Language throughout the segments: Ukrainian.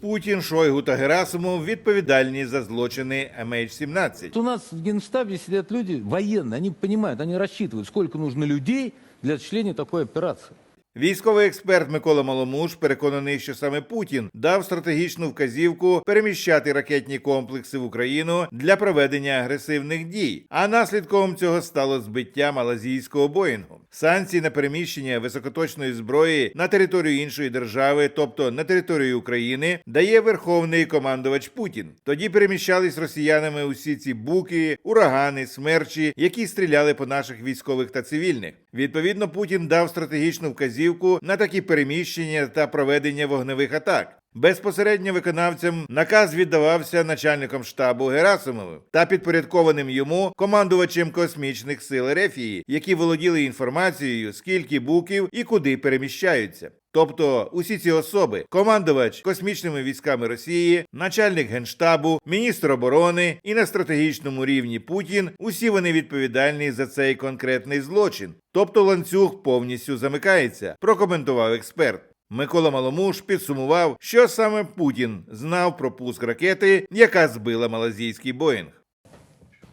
Путін, Шойгу та Герасимов відповідальні за злочини MH17. У нас в Генштабе сидят люди военные, они понимают, они рассчитывают, сколько нужно людей для осуществления такой операции. Військовий експерт Микола Маломуш переконаний, що саме Путін дав стратегічну вказівку переміщати ракетні комплекси в Україну для проведення агресивних дій. А наслідком цього стало збиття малазійського Боїнгу. Санкції на переміщення високоточної зброї на територію іншої держави, тобто на територію України, дає верховний командувач Путін. Тоді переміщались росіянами усі ці буки, урагани, смерчі, які стріляли по наших військових та цивільних. Відповідно, Путін дав стратегічну вказівку на такі переміщення та проведення вогневих атак. Безпосередньо виконавцям наказ віддавався начальником штабу Герасимову та підпорядкованим йому командувачем космічних сил Рефії, які володіли інформацією, скільки буків і куди переміщаються. Тобто усі ці особи, командувач космічними військами Росії, начальник генштабу, міністр оборони і на стратегічному рівні Путін, усі вони відповідальні за цей конкретний злочин. Тобто ланцюг повністю замикається, прокоментував експерт. Микола Маломуш підсумував, що саме Путін знав про пуск ракети, яка збила малазійський Боїнг.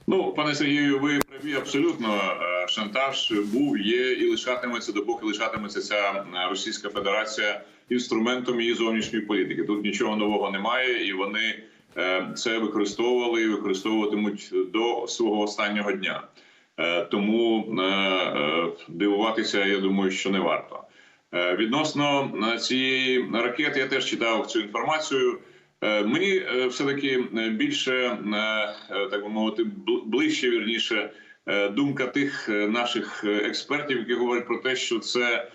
Ну, пане Сергію, ви праві абсолютно. Е, Шантаж був, є і лишатиметься, допоки лишатиметься ця е, Російська Федерація інструментом її зовнішньої політики. Тут нічого нового немає, і вони е, це використовували і використовуватимуть до свого останнього дня. Тому дивуватися, я думаю, що не варто. Е, Відносно е, цієї ракети, я теж читав цю інформацію. Е, Мені е, все-таки е, більше, так би мовити, бл- ближче вірніше думка тих наших експертів, які говорять про те, що це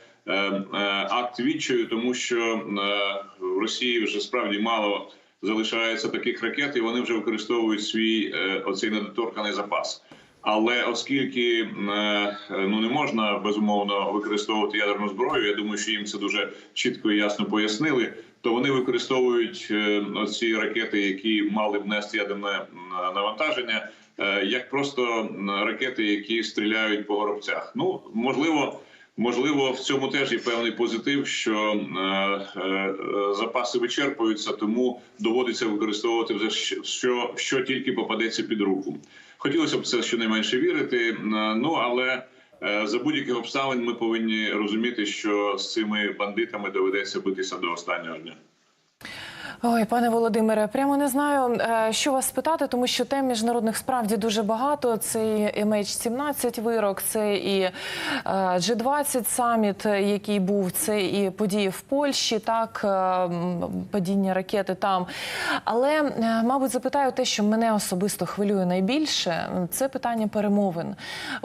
акт відчаю, тому що в Росії вже справді мало залишається таких ракет, і вони вже використовують свій оцей недоторканий запас. Але оскільки е, ну не можна безумовно використовувати ядерну зброю, я думаю, що їм це дуже чітко і ясно пояснили. То вони використовують е, ці ракети, які мали б нести ядерне навантаження, е, як просто ракети, які стріляють по горобцях. Ну можливо. Можливо, в цьому теж є певний позитив, що запаси вичерпуються, тому доводиться використовувати вже що, що тільки попадеться під руку. Хотілося б це щонайменше вірити. е, Ну але е, за будь-яких обставин ми повинні розуміти, що з цими бандитами доведеться битися до останнього дня. Ой, пане Володимире, прямо не знаю, е, що вас спитати, тому що тем міжнародних справді дуже багато. Це і MH17 вирок, це і е, G20 саміт, який був, це і події в Польщі, так е, падіння ракети там. Але, е, мабуть, запитаю те, що мене особисто хвилює найбільше, це питання перемовин.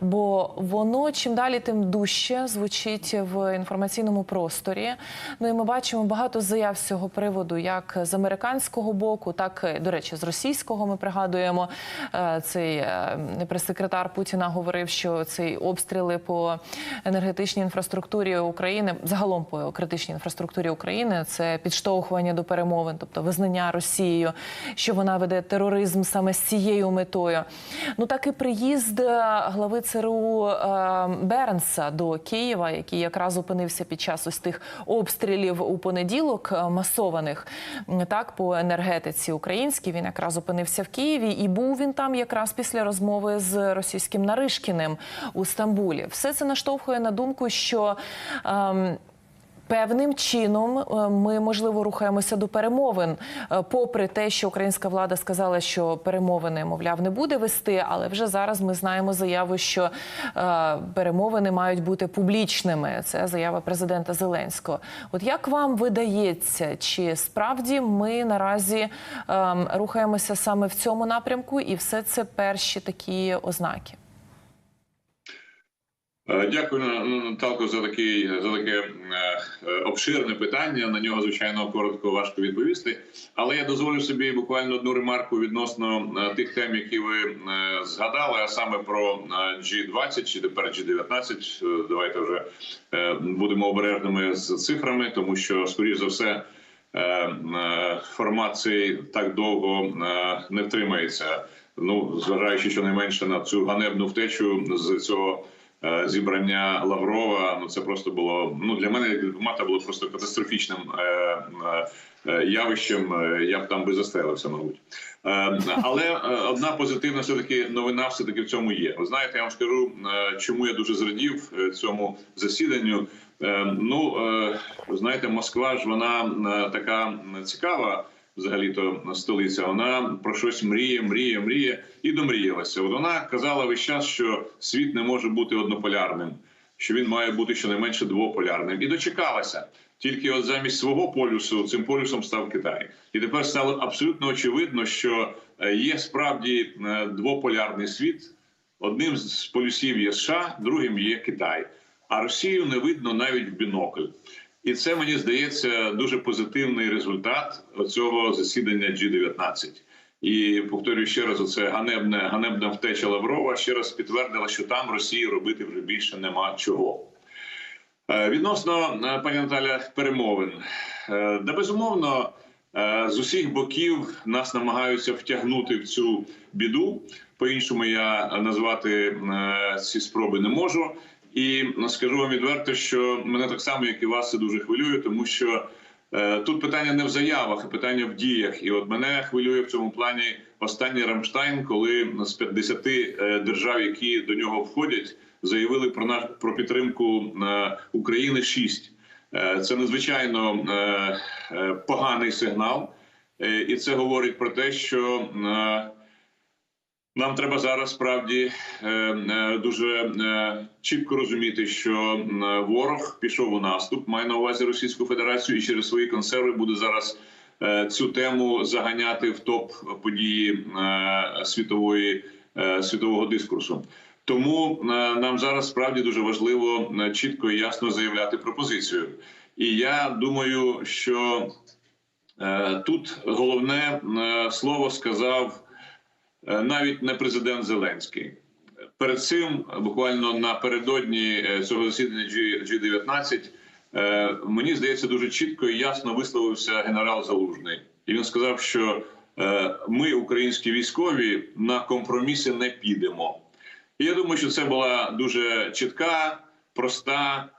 Бо воно чим далі, тим дужче звучить в інформаційному просторі. Ну і ми бачимо багато заяв з цього приводу, як з американського боку, так до речі, з російського. Ми пригадуємо е, цей е, прес-секретар Путіна говорив, що цей обстріли по енергетичній інфраструктурі України, загалом по критичній інфраструктурі України, це підштовхування до перемовин, тобто визнання Росією, що вона веде тероризм саме з цією метою. Ну так і приїзд е, глави ЦРУ е, Бернса до Києва, який якраз опинився під час ось тих обстрілів у понеділок е, масованих так по енергетиці українській. Він якраз опинився в Києві, і був він там якраз після розмови з російським Наришкіним у Стамбулі. Все це наштовхує на думку, що. ем, Певним чином е, ми можливо рухаємося до перемовин, е, попри те, що українська влада сказала, що перемовини, мовляв, не буде вести. Але вже зараз ми знаємо заяву, що е, перемовини мають бути публічними. Це заява президента Зеленського. От як вам видається, чи справді ми наразі ем, рухаємося саме в цьому напрямку, і все це перші такі ознаки? Е, Дякую, Наталко, за такий за таке е, е, обширне питання. На нього звичайно коротко важко відповісти. Але я дозволю собі буквально одну ремарку відносно тих тем, які ви згадали, а саме про е, G20 чи тепер G19. Е, Давайте вже будемо обережними з цифрами, тому що скоріш за все. Формат цей так довго не втримається. Ну зважаючи щонайменше на цю ганебну втечу з цього зібрання Лаврова. Ну це просто було ну для мене дипломата було просто катастрофічним е, е, е, явищем, е, я б там би застрелився, мабуть. Е, Але е, одна позитивна все таки новина все таки в цьому є. Ви знаєте, я вам скажу, е, чому я дуже зрадів е, цьому засіданню. Е, Ну е, знаєте, Москва ж вона е, така цікава. Взагалі-то столиця, вона про щось мріє, мріє, мріє і домріялася. От вона казала весь час, що світ не може бути однополярним, що він має бути щонайменше двополярним, і дочекалася. Тільки от замість свого полюсу цим полюсом став Китай, і тепер стало абсолютно очевидно, що е, є справді е, двополярний світ. Одним з полюсів є США, другим є Китай. А Росію не видно навіть в бінокль. І це мені здається дуже позитивний результат цього засідання G-19. І повторюю ще раз, оце ганебне ганебна втеча Лаврова ще раз підтвердила, що там Росії робити вже більше нема чого. Е, Відносно е, пані Наталя перемовин, Е, да безумовно з усіх боків нас намагаються втягнути в цю біду. По-іншому я назвати ці спроби не можу. І скажу вам відверто, що мене так само, як і вас, це дуже хвилює, тому що е, тут питання не в заявах, а питання в діях. І от мене хвилює в цьому плані останній Рамштайн, коли з 50 е, держав, які до нього входять, заявили про наш про підтримку е, України 6. Е, Це надзвичайно е, е, поганий сигнал, Е, і це говорить про те, що е, нам треба зараз справді е, е, дуже е, чітко розуміти, що ворог пішов у наступ, має на увазі Російську Федерацію, і через свої консерви буде зараз цю тему заганяти в топ події світової світового дискурсу. Тому нам зараз справді дуже важливо чітко і ясно заявляти пропозицію. І я думаю, що тут головне слово сказав навіть не президент Зеленський. Перед цим, буквально напередодні е, цього засідання G- G19, е, мені здається, дуже чітко і ясно висловився генерал Залужний. І він сказав, що е, ми, українські військові, на компроміси не підемо. І я думаю, що це була дуже чітка, проста, е,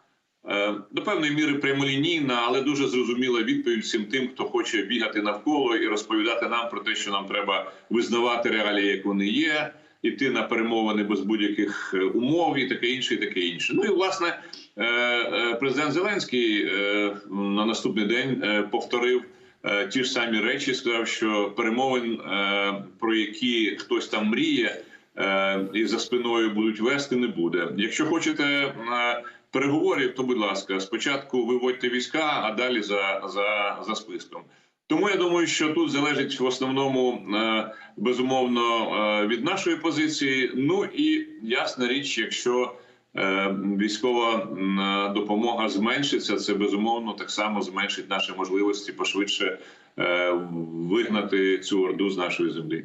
до певної міри прямолінійна, але дуже зрозуміла відповідь всім тим, хто хоче бігати навколо і розповідати нам про те, що нам треба визнавати реалії, як вони є, іти на перемовини без будь-яких е, умов, і таке інше, і таке інше. Ну і власне е, е, президент Зеленський е, на наступний день е, повторив. е, Ті ж самі речі сказав, що перемовин, е, про які хтось там мріє, е, і за спиною будуть вести, не буде. Якщо хочете е, переговорів, то будь ласка, спочатку виводьте війська, а далі за, за, за списком. Тому я думаю, що тут залежить в основному е, безумовно е, від нашої позиції. Ну і ясна річ, якщо е, військова допомога зменшиться, це безумовно так само зменшить наші можливості пошвидше вигнати цю орду з нашої землі.